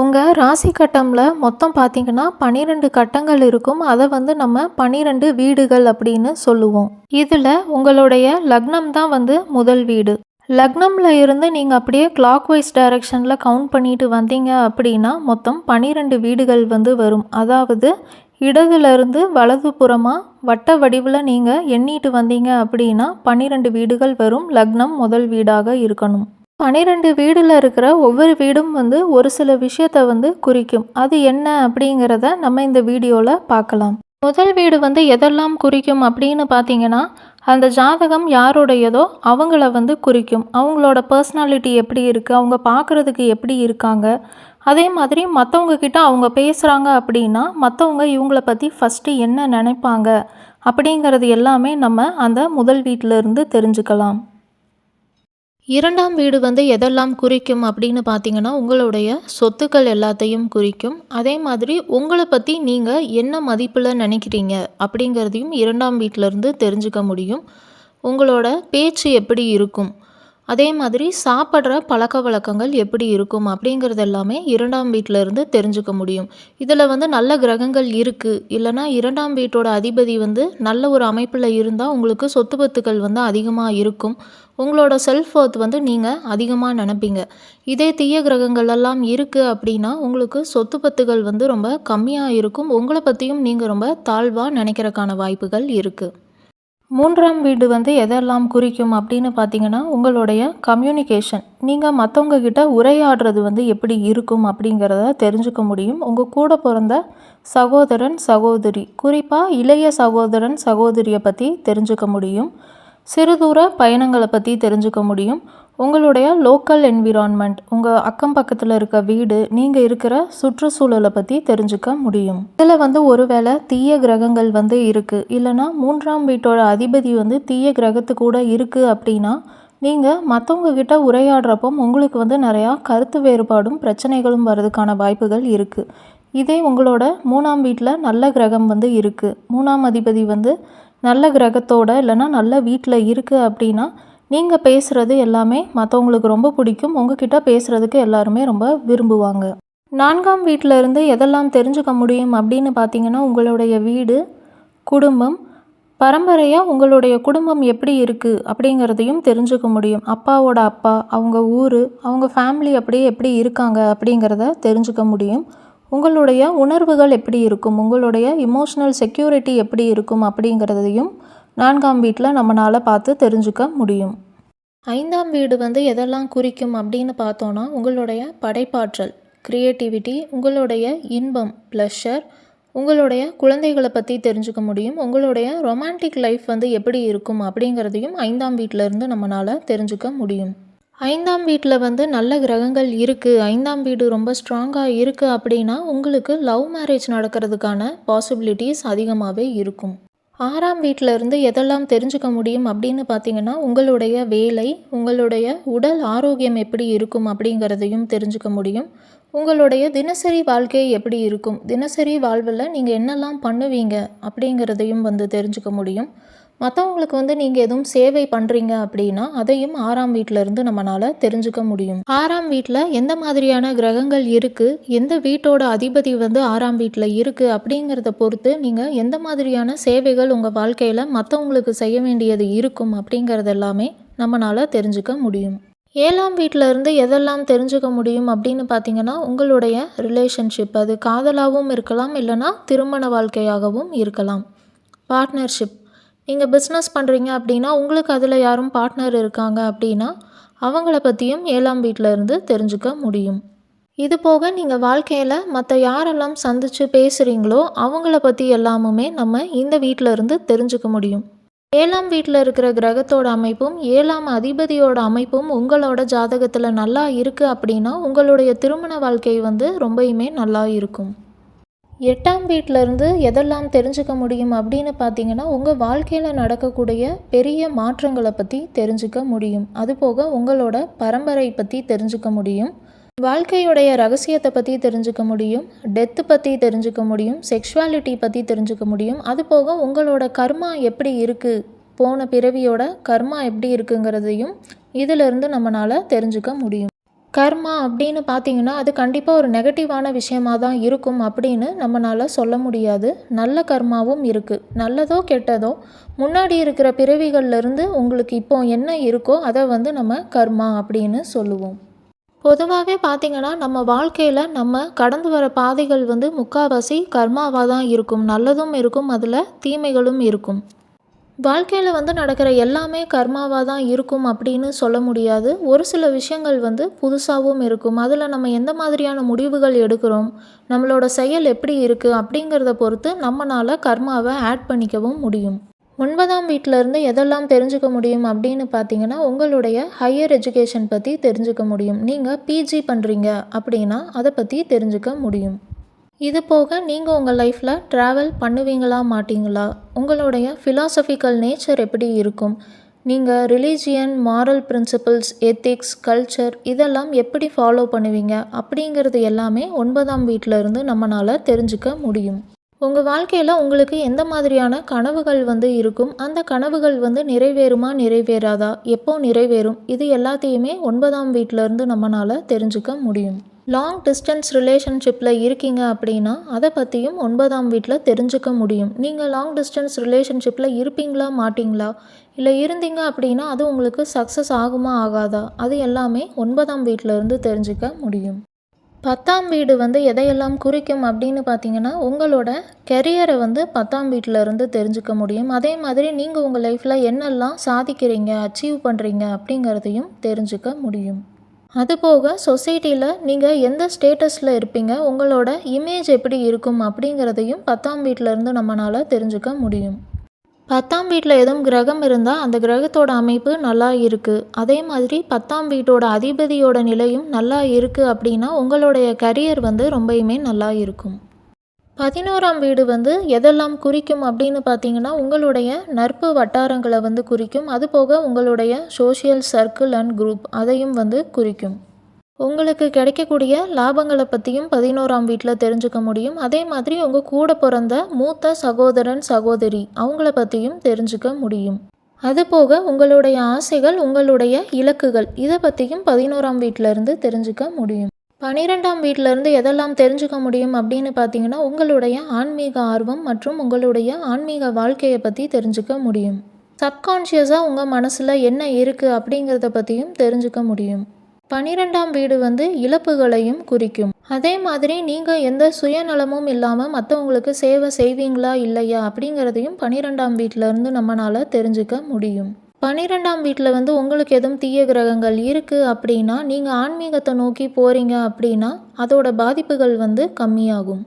உங்கள் ராசி கட்டமில் மொத்தம் பார்த்தீங்கன்னா பன்னிரெண்டு கட்டங்கள் இருக்கும். அதை வந்து நம்ம பன்னிரெண்டு வீடுகள் அப்படின்னு சொல்லுவோம். இதில் உங்களுடைய லக்னம் தான் வந்து முதல் வீடு. லக்னமில் இருந்து நீங்கள் அப்படியே கிளாக் வைஸ் டைரக்ஷனில் கவுண்ட் பண்ணிட்டு வந்தீங்க அப்படின்னா மொத்தம் பன்னிரெண்டு வீடுகள் வந்து வரும். அதாவது இடதுலேருந்து வலது புறமாக வட்ட வடிவில் நீங்கள் எண்ணிட்டு வந்தீங்க அப்படின்னா பன்னிரெண்டு வீடுகள் வரும். லக்னம் முதல் வீடாக இருக்கணும். பன்னிரெண்டு வீடில் இருக்கிற ஒவ்வொரு வீடும் வந்து ஒரு சில விஷயத்தை வந்து குறிக்கும். அது என்ன அப்படிங்கிறத நம்ம இந்த வீடியோவில் பார்க்கலாம். முதல் வீடு வந்து எதெல்லாம் குறிக்கும் அப்படின்னு பார்த்தீங்கன்னா அந்த ஜாதகம் யாருடையதோ அவங்கள வந்து குறிக்கும். அவங்களோட பர்சனாலிட்டி எப்படி இருக்குது அவங்க பார்க்குறதுக்கு எப்படி இருக்காங்க. அதே மாதிரி மற்றவங்க கிட்ட அவங்க பேசுகிறாங்க அப்படின்னா மற்றவங்க இவங்கள பற்றி ஃபஸ்ட்டு என்ன நினைப்பாங்க அப்படிங்கிறது எல்லாமே நம்ம அந்த முதல் வீட்டிலேருந்து தெரிஞ்சுக்கலாம். இரண்டாம் வீடு வந்து எதெல்லாம் குறிக்கும் அப்படின்னு பார்த்தீங்கன்னா உங்களுடைய சொத்துக்கள் எல்லாத்தையும் குறிக்கும். அதே மாதிரி உங்களை பற்றி நீங்கள் என்ன மதிப்பில் நினைக்கிறீங்க அப்படிங்கிறதையும் இரண்டாம் வீட்டிலேருந்து தெரிஞ்சுக்க முடியும். உங்களோட பேச்சு எப்படி இருக்கும்? அதே மாதிரி சாப்பிட்ற பழக்க வழக்கங்கள் எப்படி இருக்கும் அப்படிங்கிறது எல்லாமே இரண்டாம் வீட்டில் இருந்து தெரிஞ்சுக்க முடியும். இதில் வந்து நல்ல கிரகங்கள் இருக்குது இல்லைனா இரண்டாம் வீட்டோட அதிபதி வந்து நல்ல ஒரு அமைப்பில் இருந்தால் உங்களுக்கு சொத்து பத்துக்கள் வந்து அதிகமாக இருக்கும். உங்களோட செல்ஃப் ஒர்த் வந்து நீங்கள் அதிகமாக நினப்பீங்க. இதே தீய கிரகங்கள் எல்லாம் இருக்குது அப்படின்னா உங்களுக்கு சொத்து பத்துகள் வந்து ரொம்ப கம்மியாக இருக்கும். உங்களை பற்றியும் நீங்கள் ரொம்ப தாழ்வாக நினைக்கிறக்கான வாய்ப்புகள் இருக்குது மூன்றாம் வீடு வந்து எதெல்லாம் குறிக்கும் அப்படின்னு பார்த்தீங்கன்னா உங்களுடைய கம்யூனிகேஷன் நீங்கள் மற்றவங்க கிட்ட உரையாடுறது வந்து எப்படி இருக்கும் அப்படிங்கிறத தெரிஞ்சுக்க முடியும். உங்கள் கூட பிறந்த சகோதரன் சகோதரி குறிப்பாக இளைய சகோதரன் சகோதரியை பற்றி தெரிஞ்சுக்க முடியும். சிறுதூர பயணங்களை பற்றி தெரிஞ்சுக்க முடியும். உங்களுடைய லோக்கல் என்விரான்மெண்ட் உங்கள் அக்கம் பக்கத்தில் இருக்க வீடு நீங்கள் இருக்கிற சுற்றுச்சூழலை பற்றி தெரிஞ்சுக்க முடியும். இதில் வந்து ஒருவேளை தீய கிரகங்கள் வந்து இருக்குது இல்லைனா மூன்றாம் வீட்டோட அதிபதி வந்து தீய கிரகத்து கூட இருக்குது அப்படின்னா நீங்கள் மற்றவங்க கிட்ட உரையாடுறப்போ உங்களுக்கு வந்து நிறையா கருத்து வேறுபாடும் பிரச்சனைகளும் வர்றதுக்கான வாய்ப்புகள் இருக்குது இதே உங்களோட மூணாம் வீட்டில் நல்ல கிரகம் வந்து இருக்குது மூணாம் அதிபதி வந்து நல்ல கிரகத்தோட இல்லைனா நல்ல வீட்டில் இருக்குது அப்படின்னா நீங்கள் பேசுகிறது எல்லாமே மற்றவங்களுக்கு ரொம்ப பிடிக்கும். உங்ககிட்ட பேசுகிறதுக்கு எல்லாருமே ரொம்ப விரும்புவாங்க. நான்காம் வீட்டில் இருந்து எதெல்லாம் தெரிஞ்சுக்க முடியும் அப்படின்னு பார்த்தீங்கன்னா உங்களுடைய வீடு குடும்பம் பரம்பரையாக உங்களுடைய குடும்பம் எப்படி இருக்குது அப்படிங்கிறதையும் தெரிஞ்சுக்க முடியும். அப்பாவோட அப்பா அவங்க ஊர் அவங்க ஃபேமிலி அப்படியே எப்படி இருக்காங்க அப்படிங்கிறத தெரிஞ்சுக்க முடியும். உங்களுடைய உணர்வுகள் எப்படி இருக்கும்? உங்களுடைய இமோஷ்னல் செக்யூரிட்டி எப்படி இருக்கும் அப்படிங்கிறதையும் நான்காம் வீட்டில் நம்மளால் பார்த்து தெரிஞ்சுக்க முடியும். ஐந்தாம் வீடு வந்து எதெல்லாம் குறிக்கும் அப்படின்னு பார்த்தோன்னா உங்களுடைய படைப்பாற்றல் க்ரியேட்டிவிட்டி உங்களுடைய இன்பம் ப்ளஷர் உங்களுடைய குழந்தைகளை பற்றி தெரிஞ்சுக்க முடியும். உங்களுடைய ரொமான்டிக் லைஃப் வந்து எப்படி இருக்கும் அப்படிங்கிறதையும் ஐந்தாம் வீட்டிலேருந்து நம்மளால் தெரிஞ்சுக்க முடியும். ஐந்தாம் வீட்டில் வந்து நல்ல கிரகங்கள் இருக்குது ஐந்தாம் வீடு ரொம்ப ஸ்ட்ராங்காக இருக்குது அப்படின்னா உங்களுக்கு லவ் மேரேஜ் நடக்கிறதுக்கான பாசிபிலிட்டிஸ் அதிகமாகவே இருக்கும். ஆறாம் வீட்டில் இருந்து எதெல்லாம் தெரிஞ்சுக்க முடியும் அப்படின்னு பார்த்தீங்கன்னா உங்களுடைய வேலை உங்களுடைய உடல் ஆரோக்கியம் எப்படி இருக்கும் அப்படிங்கிறதையும் தெரிஞ்சுக்க முடியும். உங்களுடைய தினசரி வாழ்க்கை எப்படி இருக்கும்? தினசரி வாழ்வில் நீங்கள் என்னெல்லாம் பண்ணுவீங்க அப்படிங்கிறதையும் வந்து தெரிஞ்சுக்க முடியும். மற்றவங்களுக்கு வந்து நீங்கள் எதுவும் சேவை பண்ணுறீங்க அப்படின்னா அதையும் ஆறாம் வீட்டிலேருந்து நம்மளால் தெரிஞ்சுக்க முடியும். ஆறாம் வீட்டில் எந்த மாதிரியான கிரகங்கள் இருக்குது எந்த வீட்டோட அதிபதி வந்து ஆறாம் வீட்டில் இருக்குது அப்படிங்கிறத பொறுத்து நீங்கள் எந்த மாதிரியான சேவைகள் உங்கள் வாழ்க்கையில் மற்றவங்களுக்கு செய்ய வேண்டியது இருக்கும் அப்படிங்கிறது எல்லாமே நம்மளால் தெரிஞ்சுக்க முடியும். ஏழாம் வீட்டில் இருந்து எதெல்லாம் தெரிஞ்சுக்க முடியும் அப்படின்னு பார்த்தீங்கன்னா உங்களுடைய ரிலேஷன்ஷிப் அது காதலாகவும் இருக்கலாம் இல்லைனா திருமண வாழ்க்கையாகவும் இருக்கலாம். பார்ட்னர்ஷிப் நீங்கள் பிஸ்னஸ் பண்ணுறீங்க அப்படின்னா உங்களுக்கு அதில் யாரும் பார்ட்னர் இருக்காங்க அப்படின்னா அவங்கள பற்றியும் ஏழாம் வீட்டில் இருந்து தெரிஞ்சுக்க முடியும். இது போக நீங்கள் வாழ்க்கையில் மற்ற யாரெல்லாம் சந்தித்து பேசுகிறீங்களோ அவங்கள பற்றி எல்லாமுமே நம்ம இந்த வீட்டில் இருந்து தெரிஞ்சுக்க முடியும். ஏழாம் வீட்டில் இருக்கிற கிரகத்தோட அமைப்பும் ஏழாம் அதிபதியோட அமைப்பும் உங்களோட ஜாதகத்தில் நல்லா இருக்குது அப்படின்னா உங்களுடைய திருமண வாழ்க்கை வந்து ரொம்பயுமே நல்லா இருக்கும். எட்டாம் வீட்டிலருந்து எதெல்லாம் தெரிஞ்சுக்க முடியும் அப்படின்னு பார்த்தீங்கன்னா உங்கள் வாழ்க்கையில் நடக்கக்கூடிய பெரிய மாற்றங்களை பற்றி தெரிஞ்சுக்க முடியும். அதுபோக உங்களோட பரம்பரை பற்றி தெரிஞ்சுக்க முடியும். வாழ்க்கையுடைய ரகசியத்தை பற்றி தெரிஞ்சுக்க முடியும். டெத்து பற்றி தெரிஞ்சுக்க முடியும். செக்ஷுவாலிட்டி பற்றி தெரிஞ்சுக்க முடியும். அதுபோக உங்களோட கர்மா எப்படி இருக்குது போன பிறவியோட கர்மா எப்படி இருக்குங்கிறதையும் இதிலிருந்து நம்மளால் தெரிஞ்சுக்க முடியும். கர்மா அப்படின்னு பார்த்தீங்கன்னா அது கண்டிப்பாக ஒரு நெகட்டிவான விஷயமா தான் இருக்கும் அப்படின்னு நம்மளால் சொல்ல முடியாது. நல்ல கர்மாவும் இருக்குது நல்லதோ கெட்டதோ முன்னாடி இருக்கிற பிறவிகள்லேருந்து உங்களுக்கு இப்போ என்ன இருக்கோ அதை வந்து நம்ம கர்மா அப்படின்னு சொல்லுவோம். பொதுவாகவே பார்த்தீங்கன்னா நம்ம வாழ்க்கையில் நம்ம கடந்து வர பாதைகள் வந்து முக்காவாசி கர்மாவாக தான் இருக்கும். நல்லதும் இருக்கும் அதில் தீமைகளும் இருக்கும். வாழ்க்கையில் வந்து நடக்கிற எல்லாமே கர்மாவாக தான் இருக்கும் அப்படின்னு சொல்ல முடியாது. ஒரு சில விஷயங்கள் வந்து புதுசாகவும் இருக்கும். அதில் நம்ம எந்த மாதிரியான முடிவுகள் எடுக்கிறோம்? நம்மளோட செயல் எப்படி இருக்குது அப்படிங்கிறத பொறுத்து நம்மளால் கர்மாவை ஆட் பண்ணிக்கவும் முடியும். ஒன்பதாம் வீட்டில் இருந்து எதெல்லாம் தெரிஞ்சுக்க முடியும் அப்படின்னு பார்த்தீங்கன்னா உங்களுடைய ஹையர் எஜுகேஷன் பற்றி தெரிஞ்சுக்க முடியும். நீங்கள் பிஜி பண்ணுறீங்க அப்படின்னா அதை பற்றி தெரிஞ்சுக்க முடியும். இது போக நீங்கள் உங்கள் லைஃப்பில் ட்ராவல் பண்ணுவீங்களா மாட்டீங்களா? உங்களுடைய ஃபிலாசபிக்கல் நேச்சர் எப்படி இருக்கும்? நீங்கள் religion moral principles ethics culture இதெல்லாம் எப்படி ஃபாலோ பண்ணுவீங்க? அப்படிங்கிறது எல்லாமே ஒன்பதாம் வீட்டில் இருந்து நம்மளால் தெரிஞ்சுக்க முடியும். உங்கள் வாழ்க்கையில் உங்களுக்கு எந்த மாதிரியான கனவுகள் வந்து இருக்கும்? அந்த கனவுகள் வந்து நிறைவேறுமா நிறைவேறாதா? எப்போ நிறைவேறும்? இது எல்லாத்தையுமே ஒன்பதாம் வீட்டிலருந்து நம்மளால் தெரிஞ்சுக்க முடியும். லாங் டிஸ்டன்ஸ் ரிலேஷன்ஷிப்பில் இருக்கீங்க அப்படின்னா அதை பற்றியும் ஒன்பதாம் வீட்டில் தெரிஞ்சுக்க முடியும். நீங்கள் லாங் டிஸ்டன்ஸ் ரிலேஷன்ஷிப்பில் இருப்பீங்களா மாட்டிங்களா? இல்லை இருந்தீங்க அப்படின்னா அது உங்களுக்கு சக்ஸஸ் ஆகுமா ஆகாதா? அது எல்லாமே ஒன்பதாம் வீட்டில் இருந்து தெரிஞ்சுக்க முடியும். பத்தாம் வீடு வந்து எதையெல்லாம் குறிக்கும் அப்படின்னு பார்த்தீங்கன்னா உங்களோட கெரியரை வந்து பத்தாம் வீட்டில் இருந்து தெரிஞ்சுக்க முடியும். அதே மாதிரி நீங்கள் உங்கள் லைஃப்பில் என்னெல்லாம் சாதிக்கிறீங்க அச்சீவ் பண்ணுறீங்க அப்படிங்கிறதையும் தெரிஞ்சுக்க முடியும். அதுபோக சொசைட்டியில் நீங்கள் எந்த ஸ்டேட்டஸில் இருப்பீங்க? உங்களோட இமேஜ் எப்படி இருக்கும்? அப்படிங்கிறதையும் பத்தாம் வீட்டிலேருந்து நம்மளால் தெரிஞ்சுக்க முடியும். பத்தாம் வீட்டில் எதுவும் கிரகம் இருந்தால் அந்த கிரகத்தோட அமைப்பு நல்லா இருக்குது அதே மாதிரி பத்தாம் வீட்டோட அதிபதியோட நிலையும் நல்லா இருக்குது அப்படின்னா உங்களுடைய கரியர் வந்து ரொம்பயுமே நல்லா இருக்கும். பதினோராம் வீடு வந்து எதெல்லாம் குறிக்கும் அப்படின்னு பார்த்தீங்கன்னா உங்களுடைய நட்பு வட்டாரங்களை வந்து குறிக்கும். அதுபோக உங்களுடைய சோஷியல் சர்க்கிள் அண்ட் குரூப் அதையும் வந்து குறிக்கும். உங்களுக்கு கிடைக்கக்கூடிய லாபங்களை பற்றியும் பதினோராம் வீட்டில் தெரிஞ்சுக்க முடியும். அதே மாதிரி உங்கள் கூட பிறந்த மூத்த சகோதரன் சகோதரி அவங்கள பற்றியும் தெரிஞ்சுக்க முடியும். அதுபோக உங்களுடைய ஆசைகள் உங்களுடைய இலக்குகள் இதை பற்றியும் பதினோராம் வீட்டிலேருந்து தெரிஞ்சுக்க முடியும். பனிரெண்டாம் வீட்டிலேருந்து எதெல்லாம் தெரிஞ்சுக்க முடியும் அப்படின்னு பார்த்தீங்கன்னா உங்களுடைய ஆன்மீக ஆர்வம் மற்றும் உங்களுடைய ஆன்மீக வாழ்க்கையை பற்றி தெரிஞ்சுக்க முடியும். சப்கான்ஷியஸாக உங்கள் மனசில் என்ன இருக்குது அப்படிங்கிறத பற்றியும் தெரிஞ்சுக்க முடியும். பனிரெண்டாம் வீடு வந்து இழப்புகளையும் குறிக்கும். அதே மாதிரி நீங்கள் எந்த சுயநலமும் இல்லாமல் மற்றவங்களுக்கு சேவை செய்வீங்களா இல்லையா அப்படிங்கிறதையும் பனிரெண்டாம் வீட்டிலேருந்து நம்மளால் தெரிஞ்சுக்க முடியும். பன்னிரெண்டாம் வீட்டில் வந்து உங்களுக்கு எதுவும் தீய கிரகங்கள் இருக்குது அப்படின்னா நீங்கள் ஆன்மீகத்தை நோக்கி போகிறீங்க அப்படின்னா அதோட பாதிப்புகள் வந்து கம்மியாகும்.